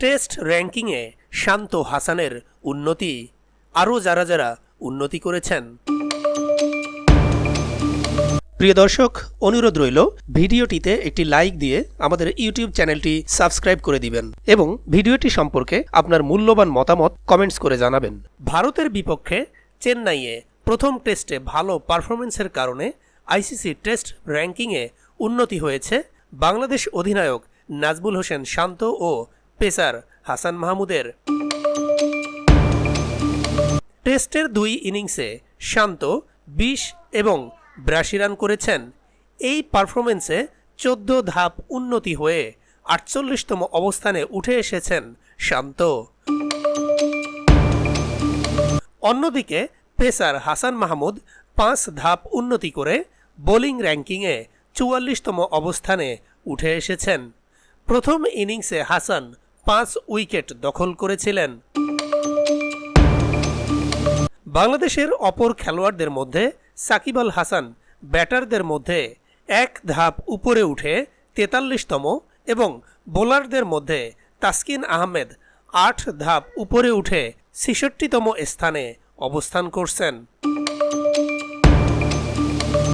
Test র্যাঙ্কিংয়ে শান্ত হাসানের উন্নতি আরও যারা যারা উন্নতি করেছেন। প্রিয় দর্শক অনুরোধ রইল ভিডিওটিতে একটি লাইক দিয়ে আমাদের ইউটিউব চ্যানেলটি সাবস্ক্রাইব করে দিবেন এবং ভিডিওটি সম্পর্কে আপনার মূল্যবান মতামত কমেন্টস করে জানাবেন। ভারতের বিপক্ষে চেন্নাইয়ে প্রথম টেস্টে ভালো পারফরমেন্সের কারণে আইসিসি টেস্ট র্যাঙ্কিংয়ে উন্নতি হয়েছে। বাংলাদেশ অধিনায়ক নাজবুল হোসেন শান্ত ও পেসার হাসান মাহমুদের। টেস্টের দুই ইনিংসে শান্ত, বিশ এবং বিরাশি রান করেছেন। এই পারফরমেন্সে চোদ্দ ধাপ উন্নতি হয়ে আটচল্লিশতম অবস্থানে উঠে এসেছেন শান্ত। অন্যদিকে পেসার হাসান মাহমুদ পাঁচ ধাপ উন্নতি করে বোলিং র্যাঙ্কিংয়ে চুয়াল্লিশতম অবস্থানে উঠে এসেছেন। প্রথম ইনিংসে হাসান পাঁচ উইকেট দখল করেছিলেন। বাংলাদেশের অপর খেলোয়াড়দের মধ্যে সাকিব আল হাসান ব্যাটারদের মধ্যে এক ধাপ উপরে উঠে তেতাল্লিশতম এবং বোলারদের মধ্যে তাসকিন আহমেদ আট ধাপ উপরে উঠে ছেষট্টিতম স্থানে অবস্থান করছেন।